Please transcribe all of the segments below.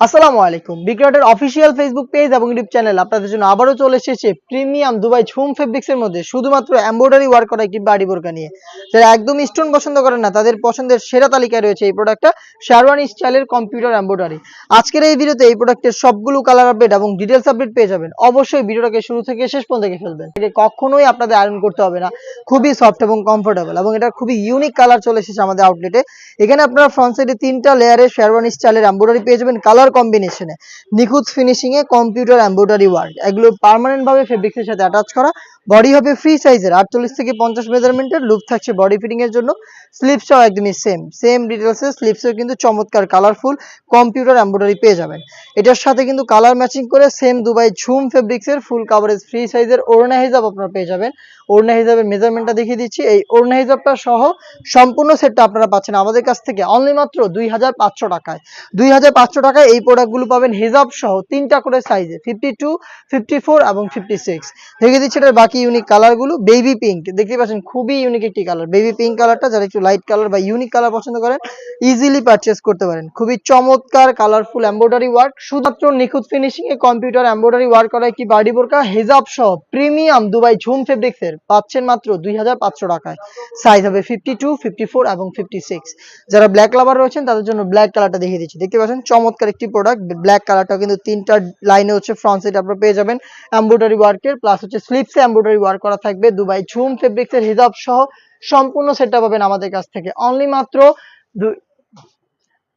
আসসালামু আলাইকুম। বিক্রটের অফিসিয়াল ফেসবুক পেজ এবং ইউটিউব চ্যানেল আপনাদের জন্য আবারও চলে এসেছে প্রিমিয়াম দুবাই ঝুম ফেব্রিক্স এর মধ্যে শুধুমাত্র এমব্রয়ডারি ওয়ার্ক করা একটি বাড়ি বোরকা নিয়ে। যারা একদম স্টোন পছন্দ করেন না, তাদের পছন্দের সেরা তালিকায় রয়েছে এই প্রোডাক্টটা শেরওয়ানি স্টাইলের কম্পিউটার এমব্রয়ডারি আজকের এই ভিডিওতে এই প্রোডাক্টের সবগুলো কালার আপডেট এবং ডিটেলস আপডেট পেয়ে যাবেন। অবশ্যই ভিডিওটাকে শুরু থেকে শেষ পর্যন্ত দেখে ফেলবেন। এটা কখনোই আপনাদের আয়রন করতে হবে না। খুবই সফট এবং কমফোর্টেবল এবং এটা খুবই ইউনিক কালার চলে এসেছে আমাদের আউটলেটে এখানে আপনারা ফ্রন্ট সাইডে তিনটা লেয়ারের শেরওয়ানি স্টাইলের এমব্রয়ডারি পেয়ে যাবেন। কালার কম্বিনেশনে নিখুঁত ফিনিশিং এ কম্পিউটার এমব্রয়ডারি ওয়ার্ক এগুলো পার্মানেন্ট ভাবে ফেব্রিক্সের সাথে অ্যাটাচ করা। বডি হবে ফ্রি সাইজের আটচল্লিশ থেকে পঞ্চাশ মেজারমেন্টের লুপ থাকছে বডি ফিটিং এর জন্য। স্লিপসও একদমই সেম সেম ডিটেলসে স্লিপসেও কিন্তু চমৎকার কালারফুল কম্পিউটার এমব্রয়ডারি পেয়ে যাবেন। এটার সাথে কিন্তু কালার ম্যাচিং করে সেম দুবাই ঝুম ফেব্রিক্সের ফুল কাভারেজ ফ্রি সাইজের ওড়না হিসাব আপনারা পেয়ে যাবেন। ওড়না হিসাবের মেজারমেন্টটা দেখিয়ে দিচ্ছি। এই ওড়না হিসাবটা সহ সম্পূর্ণ সেটটা আপনারা পাচ্ছেন আমাদের কাছ থেকে অনলি মাত্র দুই হাজার পাঁচশো টাকায়। দুই হাজার পাঁচশো টাকায় এই প্রোডাক্টগুলো পাবেন হিজাব সহ তিনটা করে সাইজে ফিফটি টু এবং ফিফটি সিক্স দেখিয়ে দিচ্ছি এটার বাকি ইউনিক কালারগুলো বেবি পিঙ্ক দেখতে পাচ্ছেন খুবই ইউনিক একটি কালার বেবি পিঙ্ক কালারটা যারা একটু লাইট কালার বা ইউনিক কালার পছন্দ করেন ইজিলি পারচেস করতে পারেন। খুবই চমৎকার কালারফুল এমব্রয়ডারি ওয়ার্ক শুধুমাত্র নিখুঁত ফিনিশিং এ কম্পিউটার এমব্রয়ডারি ওয়ার্ক করা একটি বাড়ি বোরকা হিজাব সহ প্রিমিয়াম দুবাই ঝুম ফেব্রিক্স এর পাচ্ছেন মাত্র দুই হাজার পাঁচশো টাকায়। সাইজ হবে ফিফটি টু ফিফটি ফোর এবং ফিফটি সিক্স যারা ব্ল্যাক লাভার রয়েছেন, তাদের জন্য ব্ল্যাক কালারটা দেখিয়ে দিচ্ছি। দেখতে পাচ্ছেন, চমৎকার একটি প্রোডাক্ট ব্ল্যাক কালারটা কিন্তু তিনটা লাইনে হচ্ছে ফ্রন্ট সাইড আপনারা পেয়ে যাবেন এমব্রয়ডারি ওয়ার্কের প্লাস হচ্ছে স্লিপসে এমব্রয়ডারি ওয়ার্ক করা থাকবে দুবাই ঝুম ফেব্রিক্স এর হিজাব সহ। সম্পূর্ণ সেটটা পাবেন আমাদের কাছ থেকে। অনলি মাত্র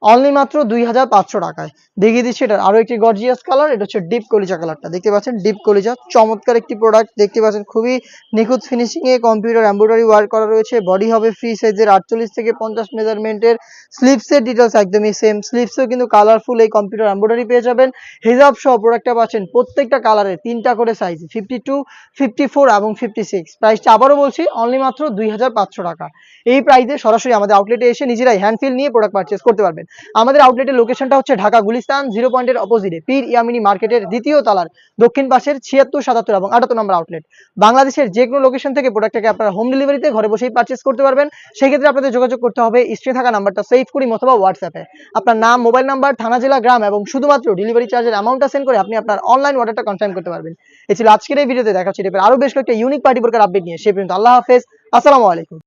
অনলি মাত্র দুই হাজার পাঁচশো টাকায়। দেখিয়ে দিচ্ছি এটা আরও একটি গর্জিয়াস কালার এটা হচ্ছে ডিপ কলিজা কালারটা দেখতে পাচ্ছেন ডিপ কলিজা চমৎকার একটি প্রোডাক্ট দেখতে পাচ্ছেন খুবই নিখুঁত ফিনিশিং এ কম্পিউটার এম্ব্রয়ডারি ওয়ার্ক করা রয়েছে। বডি হবে ফ্রি সাইজের আটচল্লিশ থেকে পঞ্চাশ মেজারমেন্টের স্লিপসের ডিটেলস একদমই সেম স্লিপসেও কিন্তু কালারফুল এই কম্পিউটার এম্ব্রয়ডারি পেয়ে যাবেন। হিজাব সহ প্রোডাক্টটা পাচ্ছেন প্রত্যেকটা কালারে তিনটা করে size fifty two fifty four এবং ফিফটি সিক্স প্রাইসটা আবারও বলছি অনলি মাত্র দুই হাজার পাঁচশো টাকা। এই প্রাইসে সরাসরি আমাদের আউটলেটে এসে নিজেরাই হ্যান্ডফিল নিয়ে প্রোডাক্ট পারচেস করতে পারবেন। আমাদের আউটলেটের লোকেশনটা হচ্ছে ঢাকা গুলিস্তান জিরো পয়েন্টের অপোজিটে পীর ইয়ামিনী মার্কেটের দ্বিতীয় তালার, দক্ষিণ পাশের ছিয়াত্তর, সাতাত্তর এবং আটাত্তর নম্বর আউটলেট বাংলাদেশের যে কোনো লোকেশন থেকে প্রোডাক্টটাকে আপনারা হোম ডেলিভারিতে ঘরে বসেই পারচেস করতে পারবেন। সেক্ষেত্রে আপনাদের যোগাযোগ করতে হবে স্ক্রিনে থাকা নাম্বারটা সেভ করি অথবা হোয়াটসঅ্যাপে আপনার নাম মোবাইল নাম্বার থানা, জেলা, গ্রাম এবং শুধুমাত্র ডেলিভারি চার্জের অ্যামাউন্টটা সেন্ড করে আপনি আপনার অনলাইন অর্ডারটা কনফার্ম করতে পারবেন। এই ছিল আজকের এই ভিডিওতে দেখা হচ্ছে আরও বেশ কয়েকটা ইউনিক পার্টি বোর্কার আপডেট নিয়ে। সে পর্যন্ত আল্লাহ হাফেজ। আসসালামু আলাইকুম।